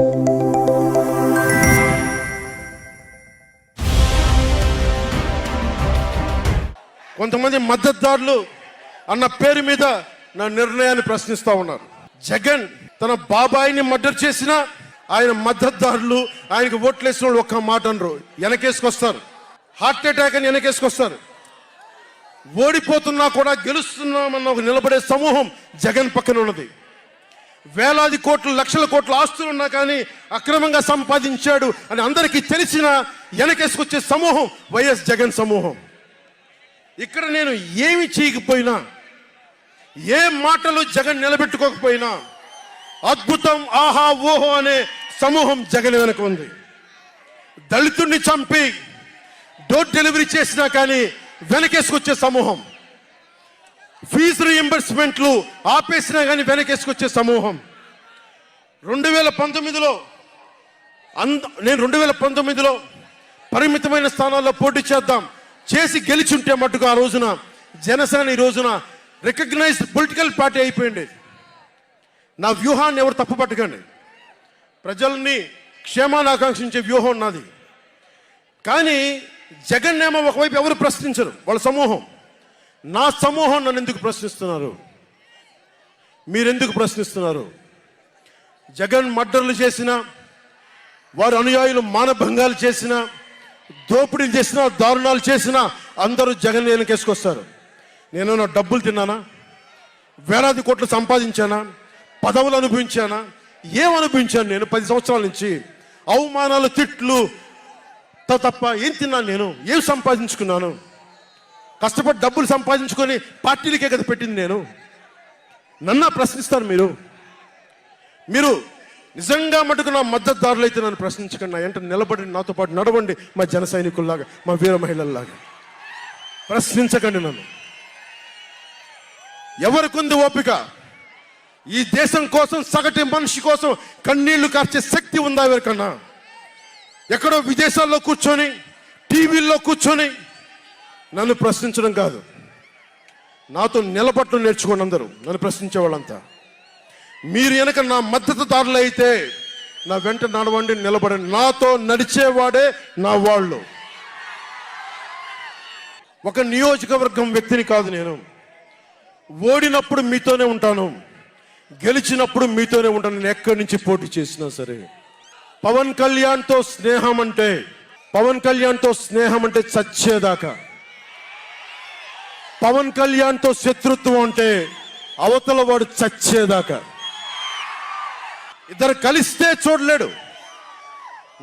కొంతమంది మద్దతుదారులు అన్న పేరు మీద నా నిర్ణయాన్ని ప్రశ్నిస్తా ఉన్నారు. జగన్ తన బాబాయిని మర్డర్ చేసిన ఆయన మద్దతుదారులు ఆయనకు ఓట్లేసిన వాళ్ళు ఒక్క మాట అనరు. వెనకేసుకొస్తారు. హార్ట్ అటాక్ అని వెనకేసుకొస్తారు. ఓడిపోతున్నా కూడా గెలుస్తున్నామన్న ఒక నిలబడే సమూహం జగన్ పక్కన ఉన్నది. వేలాది కోట్లు లక్షల కోట్ల ఆస్తులు ఉన్నా కానీ అక్రమంగా సంపాదించాడు అని అందరికీ తెలిసిన వెనకేసుకొచ్చే సమూహం వైఎస్ జగన్ సమూహం. ఇక్కడ నేను ఏమి చేయకపోయినా ఏ మాటలు జగన్ నిలబెట్టుకోకపోయినా అద్భుతం ఆహా ఓహో అనే సమూహం జగన్ వెనక ఉంది. దళితుడిని చంపి డోర్ డెలివరీ చేసినా కానీ వెనకేసుకొచ్చే సమూహం. ఫీజు రీఎంబర్స్మెంట్లు ఆపేసినా కానీ వెనకేసుకొచ్చే సమూహం. రెండు వేల పంతొమ్మిదిలో అంద నేను రెండు వేల పంతొమ్మిదిలో పరిమితమైన స్థానాల్లో పోటీ చేద్దాం చేసి గెలిచుంటే మట్టుకు ఆ రోజున జనసేన ఈ రోజున రికగ్నైజ్డ్ పొలిటికల్ పార్టీ అయిపోయింది. నా వ్యూహాన్ని ఎవరు తప్పు పట్టకండి ప్రజల్ని క్షేమాన్ని ఆకాంక్షించే వ్యూహం నాది. కానీ జగన్ ఏమో ఒకవైపు ఎవరు ప్రశ్నించరు వాళ్ళ సమూహం. నా సమూహం నన్ను ఎందుకు ప్రశ్నిస్తున్నారు? మీరెందుకు ప్రశ్నిస్తున్నారు? జగన్ మర్డర్లు చేసిన వారి అనుయాయులు మానభంగాలు చేసిన దోపిడీలు చేసిన దారుణాలు చేసిన అందరూ జగన్ వెనకేసుకొస్తారు నేను నా డబ్బులు తిన్నానా? వేలాది కోట్లు సంపాదించానా? పదవులు అనుభవించానా? ఏం అనుభవించాను నేను పది సంవత్సరాల నుంచి? అవమానాలు తిట్లు త- తప్ప ఏం తిన్నాను నేను? ఏం సంపాదించుకున్నాను? కష్టపడి డబ్బులు సంపాదించుకొని పార్టీలకే కదా పెట్టింది నేను. నన్న ప్రశ్నిస్తారు మీరు. మీరు నిజంగా మటుకు నా మద్దతుదారులు అయితే నన్ను ప్రశ్నించకండి. నా ఎంట నిలబడి నాతో పాటు నడవండి మా జన సైనికుల్లాగా మా వీర మహిళల్లాగా. ప్రశ్నించకండి నన్ను. ఎవరికుంది ఓపిక? ఈ దేశం కోసం సగటి మనిషి కోసం కన్నీళ్ళు కార్చే శక్తి ఉందా ఎవరికన్నా? ఎక్కడో విదేశాల్లో కూర్చొని టీవీల్లో కూర్చొని నన్ను ప్రశ్నించడం కాదు. నాతో నిలబట్టడం నేర్చుకోండి అందరూ. నన్ను ప్రశ్నించే వాళ్ళంతా. మీరు వెనక నా మద్దతుదారులు అయితే నా వెంట నడవండి నిలబడండి. నాతో నడిచేవాడే నా వాళ్ళు. ఒక నియోజకవర్గం వ్యక్తిని కాదు నేను. ఓడినప్పుడు మీతోనే ఉంటాను. గెలిచినప్పుడు మీతోనే ఉంటాను. నేను ఎక్కడి నుంచి పోటీ చేసినా సరే. పవన్ కళ్యాణ్తో స్నేహం అంటే పవన్ కళ్యాణ్తో స్నేహం అంటే చచ్చేదాకా. పవన్ కళ్యాణ్తో శత్రుత్వం అంటే అవతల వాడు చచ్చేదాకా. ఇద్దరు కలిస్తే చూడలేడు.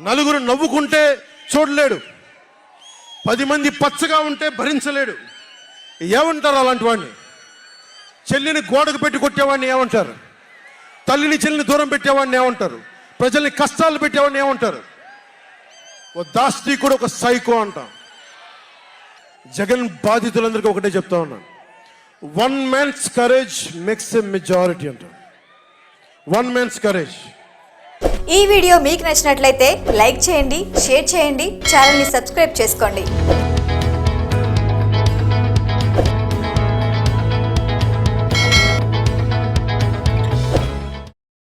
నలుగురు నవ్వుకుంటే చూడలేడు. పది మంది పచ్చగా ఉంటే భరించలేడు. ఏమంటారు అలాంటి వాడిని? చెల్లిని గోడకు పెట్టి కొట్టేవాడిని ఏమంటారు? తల్లిని చెల్లిని దూరం పెట్టేవాడిని ఏమంటారు? ప్రజల్ని కష్టాలు పెట్టేవాడిని ఏమంటారు? ఓ దాస్తికుడు ఒక సైకో అంటాం. జగన్ బాధితులందరికీ ఒకటే చెప్తా ఉన్నాను one man's courage makes a majority అంటాం వన్ మ్యాన్స్ కరేజ్ ఈ వీడియో మీకు నచ్చినట్లయితే లైక్ చేయండి షేర్ చేయండి ఛానల్ని సబ్స్క్రైబ్ చేసుకోండి.